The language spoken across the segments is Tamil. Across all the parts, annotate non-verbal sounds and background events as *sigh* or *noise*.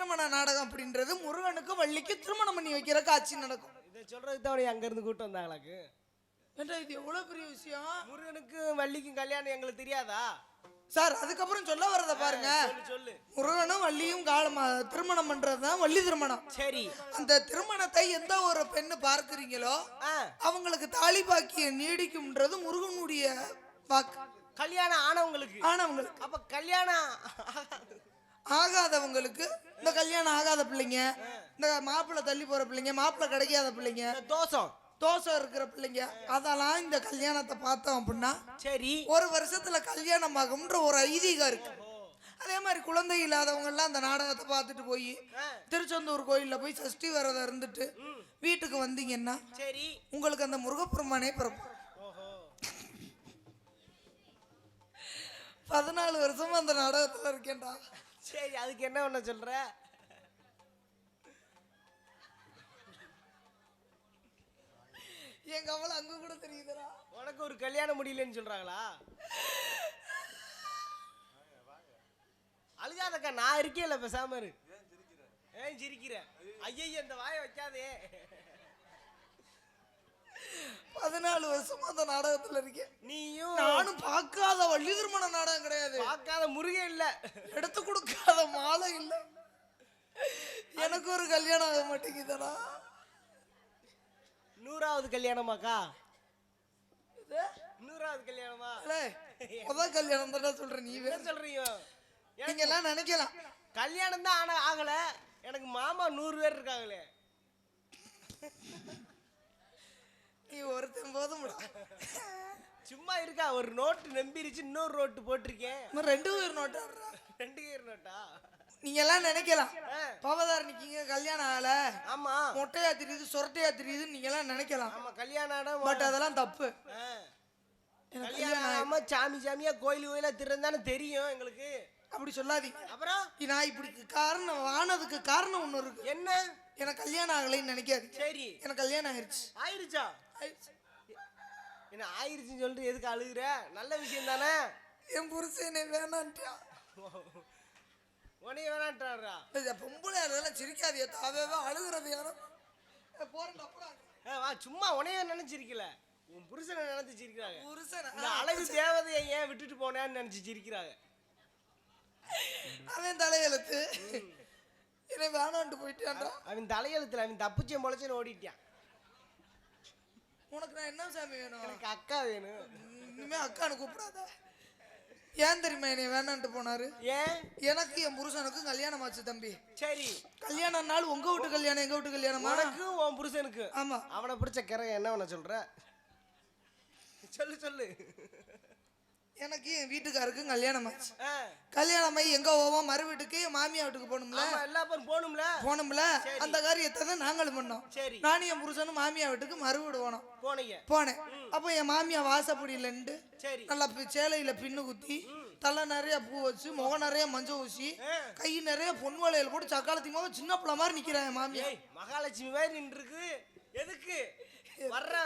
திருமண நாடகம் அப்படின்றது முருகனுக்கு வள்ளிக்கு திருமணம் பண்ணி வைக்கிற காட்சி நடக்கும். இதை சொல்றதுக்கு உன்னை அங்க இருந்து கூட்டு வந்தாங்களாக்கு ஏன்டா இது எவ்வளவு பெரிய விஷயம்? முருகனுக்கும் வள்ளிக்கும் கல்யாணம் எங்களுக்கு தெரியாதா? சார் அதுக்கப்புறம் சொல்ல வரத பாருங்க. சொல்லு முருகனும் வள்ளியும் காலமா திருமணம் பண்றதுதான் வள்ளி திருமணம். சரி. அந்த திருமணத்தை எந்த ஒரு பெண்ணு பார்க்கறீங்களோ அவங்களுக்கு தாலி பாக்கியம் நீடிக்கும்ன்றது முருகனுடைய வாக்கு. கல்யாணம் ஆனவங்களுக்கு. ஆனவங்களுக்கு. அப்ப கல்யாணம் ஆகாதவங்களுக்கு இந்த கல்யாணம் ஆகாத பிள்ளைங்க இந்த மாப்பிள்ளை தள்ளி போற பிள்ளைங்க மாப்பிள்ளை கிடைக்காத பிள்ளைங்க தோசம் தோசை இருக்கிற பிள்ளைங்க அதெல்லாம் இந்த கல்யாணத்தை பார்த்தோம் அப்படின்னா சரி. ஒரு வருஷத்துல கல்யாணம் ஆகும்ன்ற ஒரு ஐதீகம் இருக்கு. அதே மாதிரி குழந்தை இல்லாதவங்க எல்லாம் அந்த நாடகத்தை பார்த்துட்டு போய் திருச்செந்தூர் கோயில்ல போய் சஷ்டி விரதம் இருந்துட்டு வீட்டுக்கு வந்தீங்கன்னா சரி. உங்களுக்கு அந்த முருகப்பெருமானே பிறப்பு. பதினாலு வருஷமா அந்த நாடகத்துல இருக்கேன்டா. சரி அதுக்கு என்ன பண்ண சொல்ற? என் கவலை அங்க கூட தெரியுதுடா. உனக்கு ஒரு கல்யாணம் முடியலன்னு சொல்றாங்களா? அழுகாதக்கா நான் இருக்கேன்ல பேசாம இரு. ஏன் சிரிக்கிற? ஐயய்ய இந்த வாயை வைக்காதே. பதினாலு வருஷமா அந்த நாடகத்துல இருக்கேன். நீயும் நானும் பார்க்காத வள்ளி திருமண நாடகம் கிடையாது. பார்க்காத முருகன் இல்ல. எடுத்து கொடுக்காத மாலை இல்ல. எனக்கு ஒரு கல்யாணம் ஆக மாட்டேங்குதடா. நூறாவது கல்யாணமாக்கா? நூறாவது கல்யாணமா? முத கல்யாணம் தானே சொல்றேன் நீ வேற. சொல்றீங்க? நீங்க எல்லாம் நினைக்கலாம். கல்யாணம் தான் ஆன ஆகல. எனக்கு மாமா நூறு பேர் இருக்காங்களே. நீ ஒருத்தன் போதும்டா. சும்மா இருக்கா? ஒரு நோட்டு நம்பிருச்சு இன்னொரு நோட்டு போட்டிருக்கேன். ரெண்டு பேர் நோட்டாடுறா ரெண்டு பேர் நோட்டா? நீங்க எல்லாம் நினைக்கலாம் பவதார் நிக்கீங்க கல்யாணம் ஆகல. ஆமா. மொட்டையா தெரியுது சொரட்டையா தெரியுதுன்னு நீங்க எல்லாம் நினைக்கலாம். ஆமா கல்யாணம் ஆனா பட் அதெல்லாம் தப்பு. கல்யாணம் ஆகாம சாமி சாமியா கோயில் கோயிலா திருந்தானே தெரியும் எங்களுக்கு. அப்படி சொல்லாதீங்க அப்புறம்? நான் இப்படி காரணம் ஆனதுக்கு காரணம் ஒண்ணு இருக்கு. என்ன? எனக்கு கல்யாணம் ஆகலைன்னு நினைக்காது. சரி. எனக்கு கல்யாணம் ஆயிருச்சா. ஆயிடுச்சு. என்ன ஆயிருச்சுன்னு சொல்லிட்டு எதுக்கு அழுகுற? நல்ல விஷயம் தானே? என் புருஷனை வேணான்ட்டியா உனைய வேணான்றாரா இந்த பொம்பளை அதெல்லாம் சிரிக்காதியா தாவே அழுகுறது யாரும் போறேன் அப்புறம் வா சும்மா உனைய நினைச்சிருக்கல. உன் புருஷனை நினைச்சு சிரிக்கிறாங்க. புருஷன் இந்த அழகு தேவதையை ஏன் விட்டுட்டு போனேன்னு நினைச்சு சிரிக்கிறாங்க. அவன் தலையெழுத்து. என்னை வேணான்ட்டு போயிட்டான்டா. அவன் தலையெழுத்துல அவன் தப்புச்சேன் பொழைச்சேன்னு ஓடிட்டான். உனக்கு நான் என்ன சாமி வேணும்? எனக்கு அக்கா வேணும். இனிமே அக்கானு கூப்பிடாத. ஏன் தெரியுமா என்னை வேணான்ட்டு போனாரு? ஏன்? எனக்கு என் புருஷனுக்கும் கல்யாணம் ஆச்சு தம்பி. சரி. கல்யாணம் நாள் உங்க வீட்டு கல்யாணம் எங்க வீட்டு கல்யாணமா? உனக்கு உன் புருஷனுக்கு. ஆமா. அவனை பிடிச்ச கரை என்ன பண்ண சொல்ற? சொல்லு சொல்லு. எனக்கு என் வீட்டுக்காருக்கும் கல்யாணம் ஆச்சு. கல்யாணம் ஆகி எங்க போவோம் மறு வீட்டுக்கு மாமியா வீட்டுக்கு போகணும்ல? எல்லா பேரும் போகணும்ல? போனோம்ல அந்த காரியத்தை தான் நாங்களும் பண்ணோம். நானும் என் புருஷனும் மாமியா வீட்டுக்கு மறு வீடு போனோம். போனேன். அப்போ என் மாமியா வாசப்படியில நின்று நல்லா சேலையில பின்னு குத்தி தலை நிறைய பூ வச்சு முகம் நிறைய மஞ்சள் ஊசி. கை நிறைய பொன் வளையல் போட்டு சக்காலத்தி முகம் சின்ன பிள்ளை மாதிரி நிக்கிறான் என் மாமியா மகாலட்சுமி மாதிரி நின்றுருக்கு. எதுக்கு? வர்ற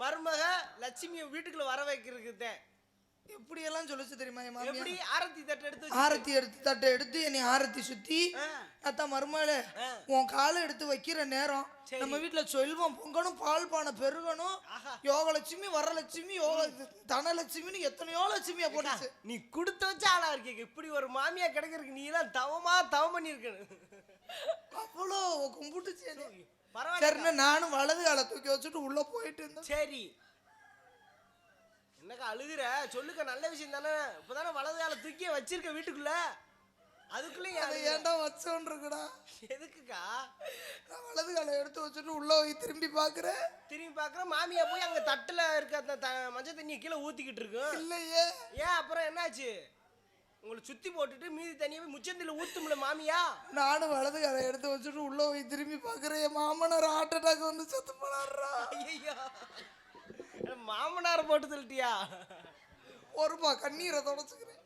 மருமக லட்சுமியை வீட்டுக்குள்ள வர வைக்கிறதுக்கு எப்படி எல்லாம் சொல்லுச்சு தெரியுமா என் எப்படி ஆரத்தி தட்டு எடுத்து ஆரத்தி எடுத்து தட்டை எடுத்து என்னை ஆரத்தி சுத்தி ஆ, அத்தா மருமகளே ஆ. உன் காலை எடுத்து வைக்கிற நேரம். நம்ம வீட்டுல செல்வம் பொங்கணும் பால் பானை பெருகணும். யோகலட்சுமி வரலட்சுமி யோக தனலட்சுமின்னு எத்தனையோ லட்சுமியா போட்டுச்சு. நீ கொடுத்து வச்ச ஆளா இருக்கீங்க இப்படி ஒரு மாமியா கிடைக்கிறதுக்கு நீ எல்லாம் தவமா தவம் பண்ணிருக்கணும் அவ்வளோ கும்பிட்டுச்சு. பரவாயில்ல நானும் வலது காலை தூக்கி வச்சுட்டு உள்ள போயிட்டு இருந்தேன். சரி. என்னக்கா அழுகுற? சொல்லுக்க நல்ல விஷயம் தானே. இப்பதானே வலது கால தூக்கியே வச்சிருக்க வீட்டுக்குள்ள. அதுக்குள்ளேயும் அதை. ஏன்டா வச்சோன்னு இருக்குடா எதுக்குக்கா? நான் வலது காலை எடுத்து வச்சுட்டு உள்ள போய் திரும்பி பாக்குறேன் திரும்பி பார்க்குற மாமியா போய் அங்க தட்டுல இருக்க அந்த த- மஞ்சள் தண்ணியை கீழே ஊத்திக்கிட்டு இருக்கும். இல்லையே. ஏன்? அப்புறம் என்னாச்சு? உங்களை சுத்தி போட்டுட்டு மீதி தண்ணியை போய் முச்சந்தில ஊத்தும்ல மாமியா? நானும் வலது காலை எடுத்து வச்சுட்டு உள்ள போய் திரும்பி பாக்குறேன் என் மாமனார் ஹார்ட் அட்டாக் வந்து செத்து போனாடுறா ஐயோ மாமனார் போட்டு தள்ளிட்டியா ஒருபா கண்ணீரை தொடச்சுக்கிறேன்.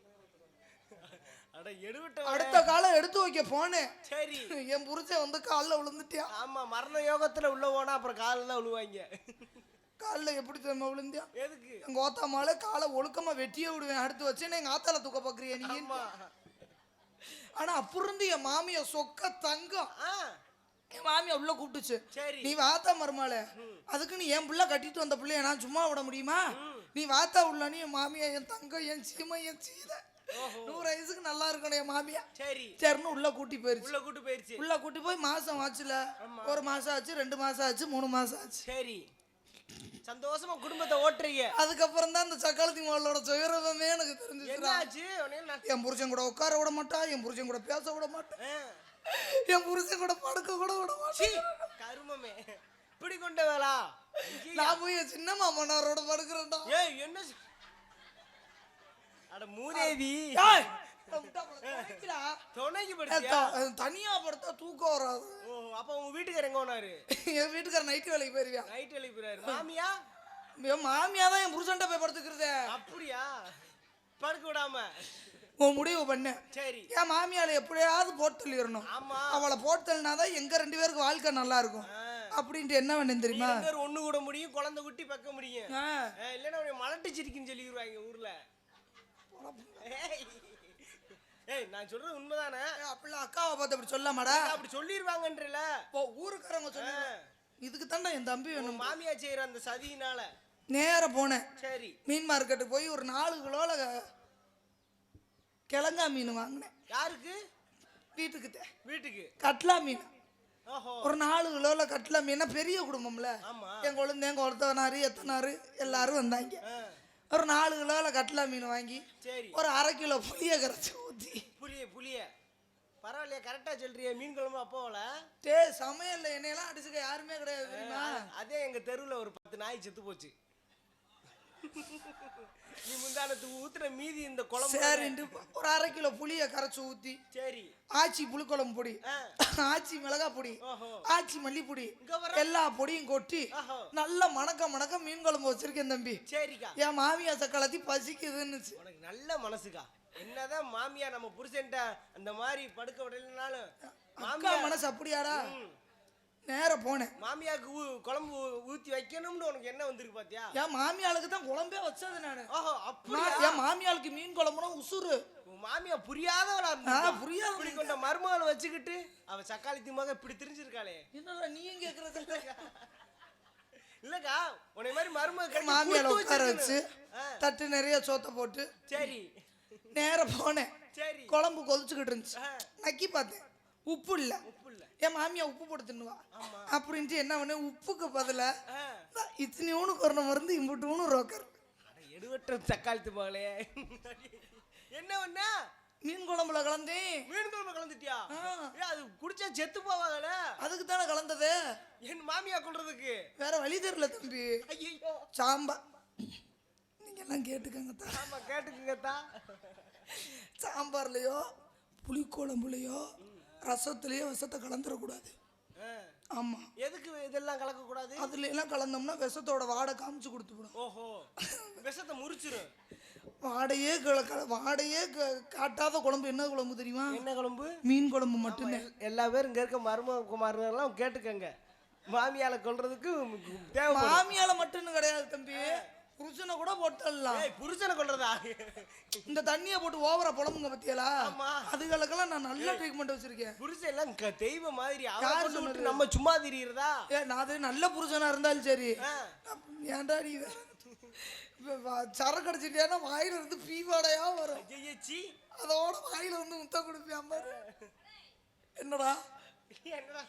அடுத்த காலை எடுத்து வைக்க போனேன். சரி. என் புருஷன் வந்து காலில் விழுந்துட்டியா ஆமா மரண யோகத்துல உள்ள போனா அப்புறம் காலில் தான் விழுவாங்க காலில் எப்படி தெரியுமா விழுந்தியா எதுக்கு? எங்க ஓத்தா மாலை காலை ஒழுக்கமா வெட்டியே விடுவேன். அடுத்து வச்சு எங்க ஆத்தால தூக்க பாக்குறியா நீ? ஆனா அப்ப இருந்து என் மாமிய சொக்க தங்கம். என் மாமியா உள்ள கூப்பிட்டுச்சு. நீ வாத்தா மருமாள அதுக்கு நீ என் பிள்ளை கட்டிட்டு வந்த பிள்ளைய நான் சும்மா விட முடியுமா? நீ வாத்தா உள்ளானு என் மாமியா என் தங்கம் என் சீமை என் சீதை. நூறு வயசுக்கு நல்லா இருக்கணும் என் மாமியா. சரி. சரின்னு உள்ள கூட்டி போயிருச்சு. உள்ள கூட்டு போயிருச்சு. உள்ள கூட்டி போய் மாசம் ஆச்சுல. ஒரு மாசம் ஆச்சு ரெண்டு மாசம் ஆச்சு மூணு மாசம் ஆச்சு. சரி. சந்தோஷமா குடும்பத்தை ஓட்டுறீங்க. அதுக்கப்புறம் தான் இந்த சக்காலத்தி மாவளோட சுயரூபமே எனக்கு நான்- என் புருஷன் கூட உட்கார விட மாட்டா என் புருஷன் கூட பேச விட மாட்டேன். என் புருஷன் கூட படுக்க கூட விட மாட்டேன். கருமமே. இப்படி கொண்ட ஐயே. நான் போய் என் சின்ன மாமனாரோட படுக்கிறேன்டா. ஏய் என்ன அட மூதேவி. துணைக்கு படுத்தியா? தனியா படுத்தா தூக்கம் வராது. ஓ அப்ப உங்க வீட்டுக்காரர் எங்க போனாரு? என் வீட்டுக்கார நைட்டு வேலைக்கு போயிருவியா? நைட் எழுப்பிறாரு மாமியா? என் மாமியா தான் என் புருஷன்ட்ட போய் படுத்துக்கிறதே. அப்படியா? படுக்க விடாம. உன் முடிவு பண்ண. சரி. என் மாமியால எப்படியாவது போட்டு தள்ளிடணும். ஆமா. அவளை போட்டு தள்ளினாதான் எங்க ரெண்டு பேருக்கு வாழ்க்கை நல்லா இருக்கும். அப்படின்ட்டு என்ன பண்ணேன் தெரியுமா? ஒண்ணு கூட முடியும் குழந்தை குட்டி பக்க முடியும். இல்லைன்னா உன்னை மலட்டுச்சிருக்குன்னு சொல்லிடுவாங்க ஊர்ல. ஏய். நான் சொல்றது உண்மைதானே? அப்படிலாம் அக்காவை பார்த்து அப்படி சொல்லாமடா. அப்படி சொல்லிடுவாங்கன்றல இப்போ ஊருக்காரங்க சொல்லி இதுக்கு தாண்டா என் தம்பி வேணும். மாமியா செய்யற அந்த சதியினால. நேரா போனேன். சரி. மீன் மார்க்கெட்டுக்கு போய் ஒரு நாலு கிலோல கிழங்கா மீன் வாங்கினேன். யாருக்கு? வீட்டுக்கு வீட்டுக்கு. கட்லா மீன். ஒரு நாலு கிலோல கட்லா மீனா. பெரிய குடும்பம்ல. என் குழந்தை என் கொளுத்தவனாரு எத்தனாரு எல்லாரும் வந்தாங்க. ஒரு நாலு கிலோல கட்லா மீன் வாங்கி ஒரு அரை கிலோ புளிய கரைச்சி ஊற்றி புளிய புளிய. பரவாயில்லையா கரெக்டா சொல்றியே. மீன் குழம்பு அப்போல டே சமையல்ல என்னையெல்லாம் அடிச்சுக்க யாருமே கிடையாது அதே எங்க தெருவுல ஒரு பத்து நாய் செத்து போச்சு. நீ முந்தானத்துக்கு ஊத்துற மீதி இந்த குழம்பு சரின்ட்டு ஒரு அரை கிலோ புளிய கரைச்சி ஊற்றி சரி. ஆச்சி புளிக்குழம்பு பொடி ஆச்சி மிளகா பொடி ஆச்சி மல்லிப்பொடி எல்லா பொடியும் கொட்டி நல்ல மணக்க மணக்க மீன் குழம்பு வச்சிருக்கேன் தம்பி. சரிக்கா. என் மாமியா சக்களத்தி பசிக்குதுன்னுச்சு. உனக்கு நல்ல மனசுக்கா. என்னதான் மாமியா நம்ம புருஷன்ட்ட அந்த மாதிரி படுக்க விடலைனாலும் மாமியா மனசு அப்படியாடா? ம். நேர போனேன். மாமியாக்கு ஊ- குழம்பு ஊ- ஊத்தி வைக்கணும்னு உனக்கு என்ன வந்திருக்கு பாத்தியா? என் மாமியாளுக்கு தான் குழம்பே வச்சது நானு. ஓஹோ அப்படியா? என் மாமியாளுக்கு மீன் குழம்புனா உன் மாமியா புரியாதவளா இருந்தா புரியாத இப்படி கொண்ட மருமகளை வச்சுக்கிட்டு அவ சக்காளி திமாக இப்படி திரிஞ்சிருக்காளே. என்னடா நீயும் கேக்குறது? இல்லக்கா உன்னை மாதிரி மருமக மாமியால உட்கார வச்சு தட்டு நிறைய சோத்தை போட்டு சரி. நேர போனேன். சரி. குழம்பு கொதிச்சுக்கிட்டு இருந்துச்சு. நக்கி பார்த்தேன். உப்பு இல்ல. என் மாமியா உப்பு போட்டு தின்னுவா. ஆமா. அப்படின்ட்டு என்ன பண்ணேன் உப்புக்கு பதிலா இத்தனையோனு கொரோனா மருந்து இம்புட்டுன்னு ரோக்கர். எடுவட்ட தக்காளி திமாகளே என்ன பண்ண? மீன் குழம்புல கலந்தேன் மீன் குழம்பு கலந்துட்டியா? அது குடிச்சா செத்து போவாங்கல்ல அதுக்கு தானே கலந்தது. என் மாமியா கொள்றதுக்கு வேற வழி தெரியல தம்பி. ஐயோ சாம்பா. நீங்க எல்லாம் கேட்டுக்கங்க தா. ஆமா கேட்டுக்குங்கத்தா சாம்பார்லயோ புளிக்குழம்புலையோ ரசத்துலயோ விஷத்தை கலந்துடக்கூடாது ஆ, ஆமா. எதுக்கு இதெல்லாம் கலக்க கூடாது அதுல எல்லாம் கலந்தோம்னா விஷத்தோட வாடை காமிச்சு கொடுத்துவிடும் ஓஹோ. விஷத்தை முறிச்சிரும். வாடையே வாடையே காட்டாத குழம்பு. என்ன குழம்பு தெரியுமா? என்ன குழம்பு? மீன் குழம்பு மட்டும்தான் எல்லா பேரும் இங்க இருக்க மருமக குமாரெல்லாம் கேட்டுக்கங்க. மாமியால கொல்றதுக்கு தேவை மாமியால மட்டும்னு கிடையாது தம்பி. புருஷனை கூட போட்டுடலாம். ஏய் புருஷனை கொல்றதா? இந்த தண்ணியை போட்டு ஓவரா புலம்புங்க பத்தியலா. அதுகளுக்கெல்லாம் நான் நல்ல ட்ரீட்மெண்ட் வச்சிருக்கேன். புருஷன் எல்லாம் தெய்வம் மாதிரி யார் நம்ம சும்மா திரியிறதா? ஏ நான் அது நல்ல புருஷனா இருந்தாலும் சரி. ஏன்டா நீ சரக்கு அடிச்சிட்டியானா வாயில இருந்து பீவாடையா வரும். சீ. அதோட வாயில வந்து முத்தம் கொடுப்பியான் பாரு. என்னடா? என்னடா?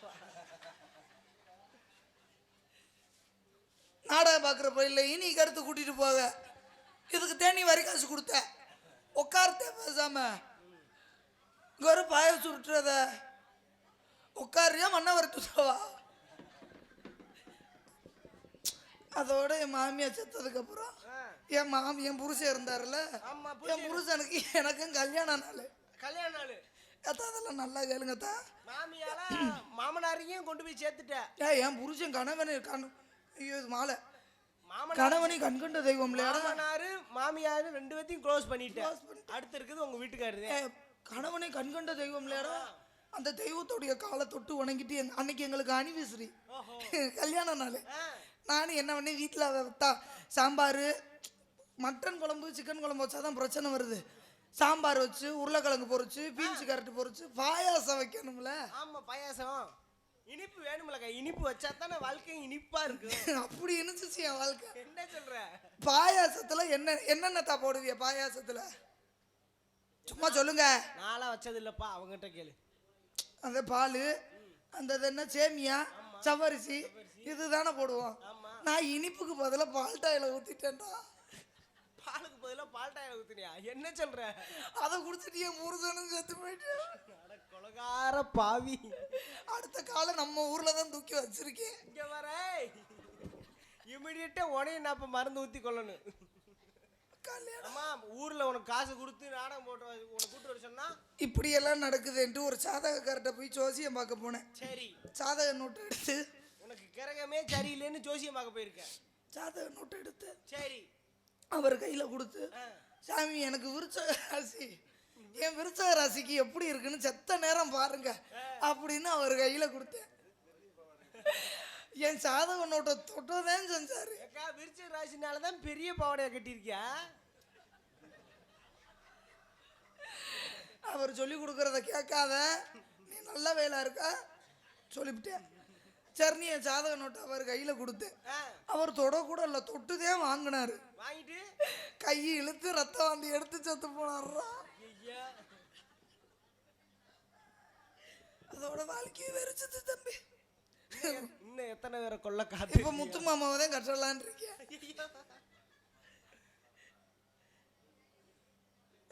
நாடகம் பார்க்குற பயில இனி கருத்து கூட்டிட்டு போக. இதுக்கு தேனி வரி காசு கொடுத்த. உட்கார்த்தே பேசாம. இங்க ஒரு பாய சுருட்டுறத. உட்காரியா மண்ணை வறுத்துவா அதோட என் மாமியா செத்ததுக்கு அப்புறம் ஆ, என் மாமி என் புருஷன் இருந்தாருல்ல. ஆமா என் புருஷன். புருஷனுக்கு எனக்கும் கல்யாண நாள். கல்யாண நாள். அதெல்லாம் நல்லா கேளுங்கத்தா. மாமியால மாமனாரையும் கொண்டு போய் சேர்த்துட்ட. ஏன் என் புருஷன் கணவனை கண் ஐயோ இது மாலை. கணவனை கண்கண்ட தெய்வம் மாமனாரு மாமியாரு ரெண்டு பேத்தையும் க்ளோஸ் பண்ணிட்டேன். அடுத்து இருக்குது உங்க வீட்டுக்காரரு. கணவனை கண்கண்ட தெய்வம் அந்த தெய்வத்துடைய காலை தொட்டு வணங்கிட்டு அன்னைக்கு எங்களுக்கு அனிவர்சரி ஓஹோ. கல்யாண நாள். நானும் என்ன பண்ணி வீட்டில் தா சாம்பார் மட்டன் குழம்பு சிக்கன் குழம்பு வச்சா தான் பிரச்சனை வருது. சாம்பார் வச்சு உருளைக்கிழங்கு பொரிச்சு பீன்ஸ் கேரட் பொரிச்சு பாயாசம் வைக்கணும்ல. ஆமா பாயாசம். இனிப்பு வேணுமில்லக்கா இனிப்பு வச்சா தானே வாழ்க்கை இனிப்பா இருக்கும். *laughs* அப்படி இருந்துச்சு என் வாழ்க்கை. என்ன சொல்ற? பாயாசத்துல என்ன என்னென்னத்தா போடுவிய பாயாசத்துல? சும்மா சொல்லுங்க. நான்லாம் வச்சது இல்லப்பா அவங்ககிட்ட கேளு. அந்த பால் அந்த என்ன சேமியா சவரிசி இதுதானே போடுவோம். நான் இனிப்புக்கு பதிலா பால் டாயில ஊத்திட்டேன்டா. பாலுக்கு பதிலா பால் டாயில ஊத்துனியா? என்ன சொல்ற? அதை குடிச்சிட்டு என் முருகனும் செத்து போயிட்டு அட கொலகார பாவி. அடுத்த காலம் நம்ம ஊர்ல தான் தூக்கி வச்சிருக்கேன். இங்க வர இமிடியட்டா உடனே நான் இப்ப மருந்து ஊத்தி கொள்ளணும். ஆமா ஊர்ல உனக்கு காசு கொடுத்து நாடகம் போட்டு உன்னை கூட்டு வர சொன்னா? இப்படியெல்லாம் நடக்குதுன்ட்டு ஒரு சாதகக்கார்ட்ட போய் ஜோசியம் பார்க்க போனேன். சரி. சாதக நோட்டு எடுத்து. உனக்கு கிரகமே சரியில்லைன்னு ஜோசியம் பார்க்க போயிருக்க சாதக நோட்டு எடுத்து. சரி. அவர் கையில் கொடுத்து. சாமி எனக்கு விருச்சக ராசி என் விருச்சக ராசிக்கு எப்படி இருக்குன்னு செத்த நேரம் பாருங்க அப்படின்னு அவர் கையில் கொடுத்தேன். என் சாதக நோட்டை தொட்டதேன்னு செஞ்சாரு. அக்கா விருச்ச ராசினால தான் பெரிய பாவடையா கட்டியிருக்கியா? அவர் சொல்லி கொடுக்கறத கேட்காத நீ நல்ல வேலை இருக்கா? சொல்லிவிட்டேன். சரி நீ என் சாதக நோட்டை அவர் கையில் கொடுத்தேன். அவர் தொட கூட இல்லை தொட்டுதே வாங்கினாரு. வாங்கிட்டு? கை இழுத்து ரத்தம் வந்து எடுத்து செத்து போனார்ரா. ஐயா அதோட வாழ்க்கையை வெறிச்சது தம்பி. இன்னும் எத்தனை பேரை கொல்ல காத்து இப்ப முத்து மாமாவை தான் கட்டலான்னு இருக்கேன்.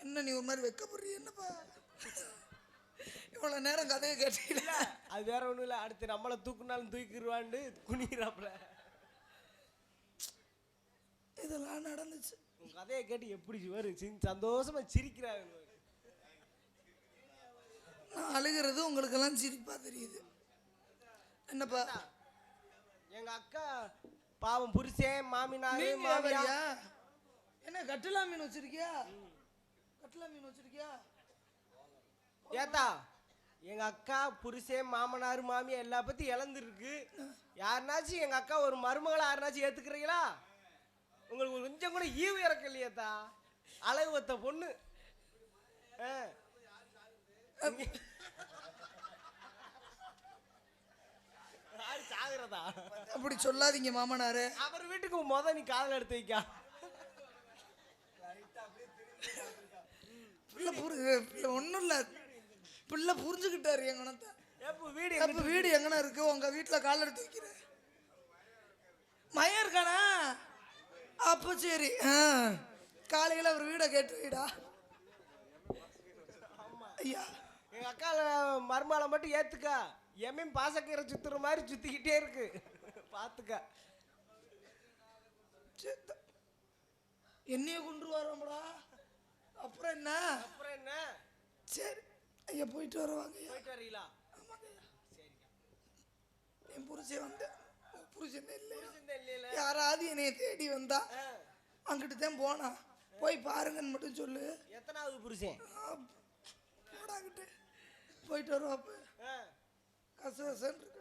என்ன நீ ஒரு மாதிரி வைக்கப்படுறிய என்னப்பா? இவ்வளவு நேரம் கதையை கேட்டீங்களா இல்ல அது வேற ஒண்ணும் இல்ல. அடுத்து நம்மள தூக்குனாலும் தூக்கிடுவான்னு குனிகிறாப்புல இதெல்லாம் நடந்துச்சு. உன் கதையை கேட்டு எப்படி வரும் சந்தோஷமா சிரிக்கிறாங்க நான் அழுகிறது உங்களுக்கெல்லாம் சிரிப்பா தெரியுது. என்னப்பா? எங்க அக்கா பாவம் புருஷன் மாமினாரு மீன் மாமியா என்ன கட்டலா மீன் வச்சிருக்கியா? கட்டலா மீன் வச்சிருக்கியா? ஏத்தா எங்க அக்கா புருஷன் மாமனார் மாமியா எல்லா பத்தி இழந்துருக்கு. யாருனாச்சும் எங்க அக்கா ஒரு மருமகளை யாருனாச்சும் ஏத்துக்கிறீங்களா? உங்களுக்கு கொஞ்சம் கூட ஈவு இறக்க இல்லையாத்தா. அழகு ஒத்த பொண்ணு. சாகுறதா? அப்படி சொல்லாதீங்க மாமனாரு. அவர் வீட்டுக்கு முத நீ காதல் எடுத்து வைக்கா. ஒன்றும் இல்லை. பிள்ளை புரிஞ்சுக்கிட்டாரு என் குணத்தை. எப்போ வீடு அப்ப வீடு எங்கன இருக்கு? உங்க வீட்டுல கால் எடுத்து வைக்கிற மயம் இருக்கானா? அப்ப சரி. ஆ. காலையில அவர் வீட கேட்டு வீடா. ஐயா. எங்க அக்கால மருமாலை மட்டும் ஏத்துக்க. எம்எம் பாசக்கீரை சுத்துற மாதிரி சுத்திக்கிட்டே இருக்கு. பாத்துக்க. செத்த. என்னைய கொண்டு வரோம்டா அப்புறம் என்ன? அப்புறம் என்ன? சரி. ஐயா போயிட்டு வருவாங்க போயிட்டு வரீங்களா? என் புருஷன் வந்து புருஷன் இல்லையில? யாராவது என்னைய தேடி வந்தா. அங்கிட்டு தான் போனா. போய் பாருங்கன்னு மட்டும் சொல்லு. எத்தனாவது புருஷன்? போடாங்கிட்டு போயிட்டு வருவாப்ப. கசகசன்னு இருக்கு